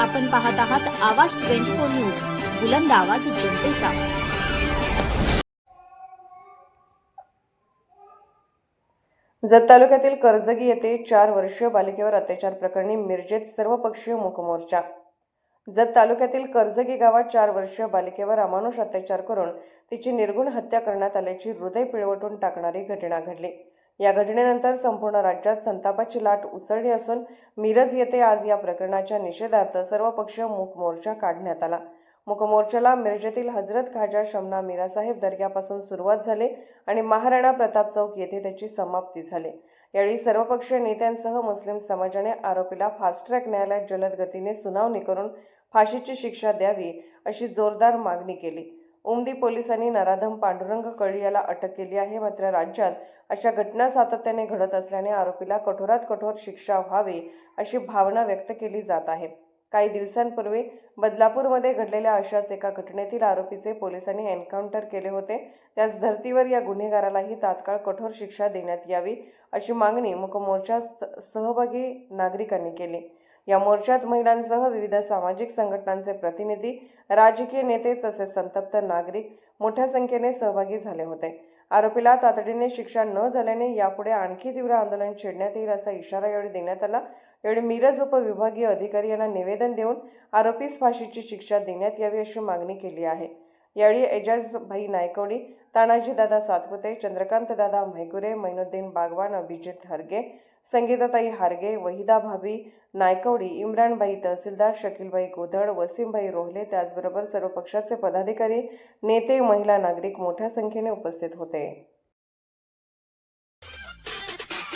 आपण पाहत आहात आवाज ट्वेंटी फोर न्यूज. बुलंद आवाज जनतेचा. जत तालुक्यातील कर्जगी येथे चार वर्षीय बालिकेवर अत्याचार प्रकरणी मिरजेत सर्वपक्षीय मुकमोर्चा जत तालुक्यातील कर्जगी गावात चार वर्षीय बालिकेवर अमानुष अत्याचार करून तिची निर्गुण हत्या करण्यात आल्याची हृदय पिळवटून टाकणारी घटना घडली. या घटनेनंतर संपूर्ण राज्यात संतापाची लाट उसळली असून मिरज येथे आज या प्रकरणाच्या निषेधार्थ सर्वपक्षीय मूक मोर्चा काढण्यात आला. मुकमोर्चाला मिरजेतील हजरत खाजा शमना मीरासाहेब दर्ग्यापासून सुरुवात झाली आणि महाराणा प्रताप चौक येथे त्याची समाप्ती झाली. यावेळी सर्वपक्षीय नेत्यांसह मुस्लिम समाजाने आरोपीला फास्ट ट्रॅक न्यायालयात जलद गतीने सुनावणी करून फाशीची शिक्षा द्यावी अशी जोरदार मागणी केली. उमदी पोलिसांनी नराधम पांडुरंग कळी याला अटक केली आहे. मात्र राज्यात अशा घटना सातत्याने घडत असल्याने आरोपीला कठोरात कठोर शिक्षा व्हावी अशी भावना व्यक्त केली जात आहे. काही दिवसांपूर्वी बदलापूरमध्ये घडलेल्या अशाच एका घटनेतील आरोपीचे पोलिसांनी एन्काउंटर केले होते. त्याच धर्तीवर या गुन्हेगारालाही तात्काळ कठोर शिक्षा देण्यात यावी अशी मागणी मुकमोर्चात सहभागी नागरिकांनी केली. या मोर्चात महिलांसह विविध सामाजिक संघटनांचे प्रतिनिधी राजकीय नेते तसेच संतप्त नागरिक मोठ्या संख्येने सहभागी झाले होते. आरोपीला तातडीने शिक्षा न झाल्याने यापुढे आणखी तीव्र आंदोलन छेडण्यात येईल असा इशारा यावेळी देण्यात आला. यावेळी मिरज उपविभागीय अधिकारी यांना निवेदन देऊन आरोपीस फाशीची शिक्षा देण्यात यावी अशी मागणी केली आहे. यावेळी एजाज भाई नायकवडी तानाजीदादा सातपुते चंद्रकांतदादा म्हैकुरे मैनुद्दीन बागवान अभिजित हरगे संगीताताई हारगे वहिदा भाभी नायकवडी इम्रानबाई तहसीलदार शकीलबाई गोधड वसीमभाई रोहले त्याचबरोबर सर्व पक्षाचे पदाधिकारी नेते महिला नागरिक मोठ्या संख्येने उपस्थित होते.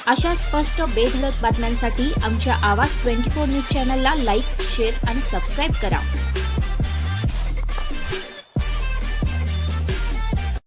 अशा स्पष्ट बेधडक बातम्यांसाठी आमच्या आवाज ट्वेंटी फोर न्यूज चॅनलला लाईक शेअर आणि सबस्क्राईब करा.